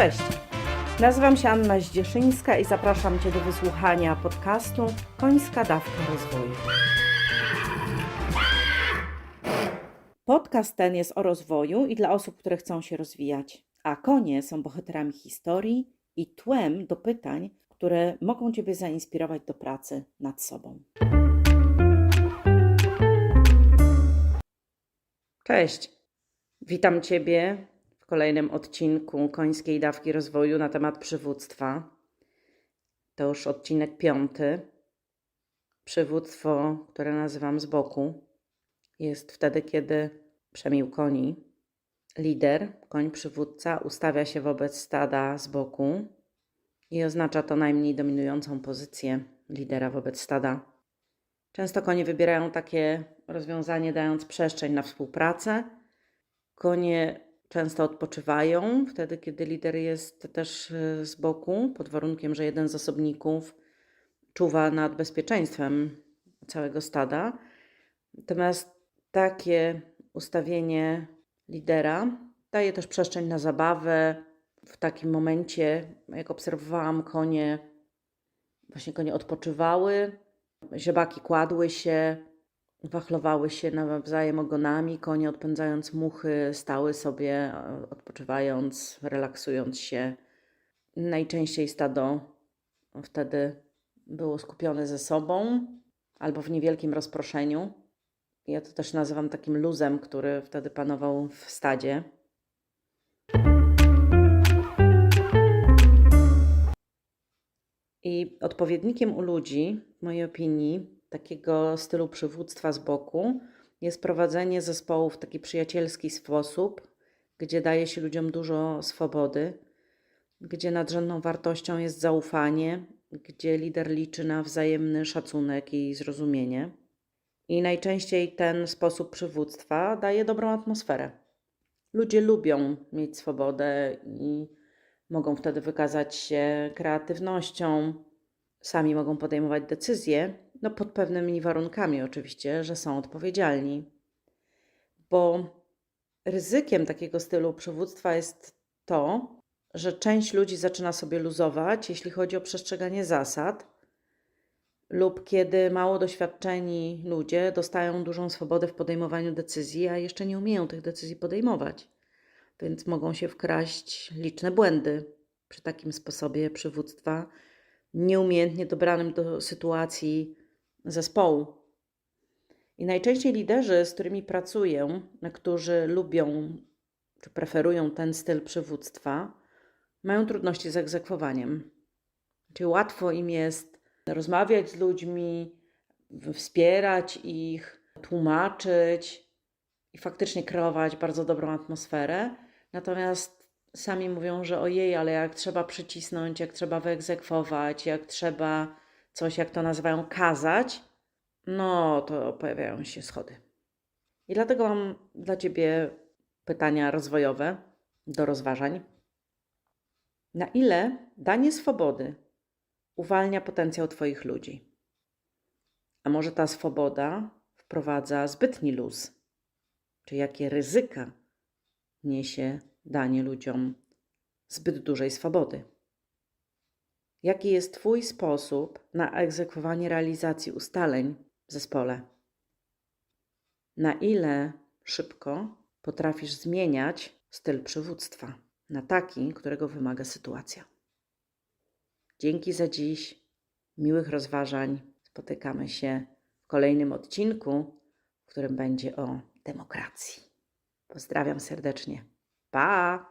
Cześć. Nazywam się Anna Zdzieszyńska i zapraszam Cię do wysłuchania podcastu Końska Dawka Rozwoju. Podcast ten jest o rozwoju i dla osób, które chcą się rozwijać, a konie są bohaterami historii i tłem do pytań, które mogą Ciebie zainspirować do pracy nad sobą. Cześć. Witam Ciebie kolejnym odcinku Końskiej Dawki Rozwoju na temat przywództwa. To już odcinek piąty. Przywództwo, które nazywam z boku, jest wtedy, kiedy przemił koni. Lider, koń przywódca, ustawia się wobec stada z boku i oznacza to najmniej dominującą pozycję lidera wobec stada. Często konie wybierają takie rozwiązanie, dając przestrzeń na współpracę. Konie często odpoczywają wtedy, kiedy lider jest też y, z boku, pod warunkiem, że jeden z osobników czuwa nad bezpieczeństwem całego stada. Natomiast takie ustawienie lidera daje też przestrzeń na zabawę. W takim momencie, jak obserwowałam konie, właśnie konie odpoczywały, ziobaki kładły się, wachlowały się nawzajem ogonami, konie odpędzając muchy stały sobie, e, odpoczywając, relaksując się. Najczęściej stado wtedy było skupione ze sobą albo w niewielkim rozproszeniu. Ja to też nazywam takim luzem, który wtedy panował w stadzie. I odpowiednikiem u ludzi, w mojej opinii, takiego stylu przywództwa z boku jest prowadzenie zespołu w taki przyjacielski sposób, gdzie daje się ludziom dużo swobody, gdzie nadrzędną wartością jest zaufanie, gdzie lider liczy na wzajemny szacunek i zrozumienie. I najczęściej ten sposób przywództwa daje dobrą atmosferę. Ludzie lubią mieć swobodę i mogą wtedy wykazać się kreatywnością, sami mogą podejmować decyzje, no pod pewnymi warunkami oczywiście, że są odpowiedzialni. Bo ryzykiem takiego stylu przywództwa jest to, że część ludzi zaczyna sobie luzować, jeśli chodzi o przestrzeganie zasad, lub kiedy mało doświadczeni ludzie dostają dużą swobodę w podejmowaniu decyzji, a jeszcze nie umieją tych decyzji podejmować, więc mogą się wkraść liczne błędy przy takim sposobie przywództwa, nieumiejętnie dobranym do sytuacji zespołu. I najczęściej liderzy, z którymi pracuję, którzy lubią czy preferują ten styl przywództwa, mają trudności z egzekwowaniem. Czyli łatwo im jest rozmawiać z ludźmi, wspierać ich, tłumaczyć i faktycznie kreować bardzo dobrą atmosferę. Natomiast sami mówią, że ojej, ale jak trzeba przycisnąć, jak trzeba wyegzekwować, jak trzeba coś, jak to nazywają, kazać, no to pojawiają się schody. I dlatego mam dla Ciebie pytania rozwojowe do rozważań. Na ile danie swobody uwalnia potencjał Twoich ludzi? A może ta swoboda wprowadza zbytni luz? Czy jakie ryzyka niesie danie ludziom zbyt dużej swobody? Jaki jest Twój sposób na egzekwowanie realizacji ustaleń w zespole? Na ile szybko potrafisz zmieniać styl przywództwa na taki, którego wymaga sytuacja? Dzięki za dziś. Miłych rozważań. Spotykamy się w kolejnym odcinku, w którym będzie o demokracji. Pozdrawiam serdecznie. Pa!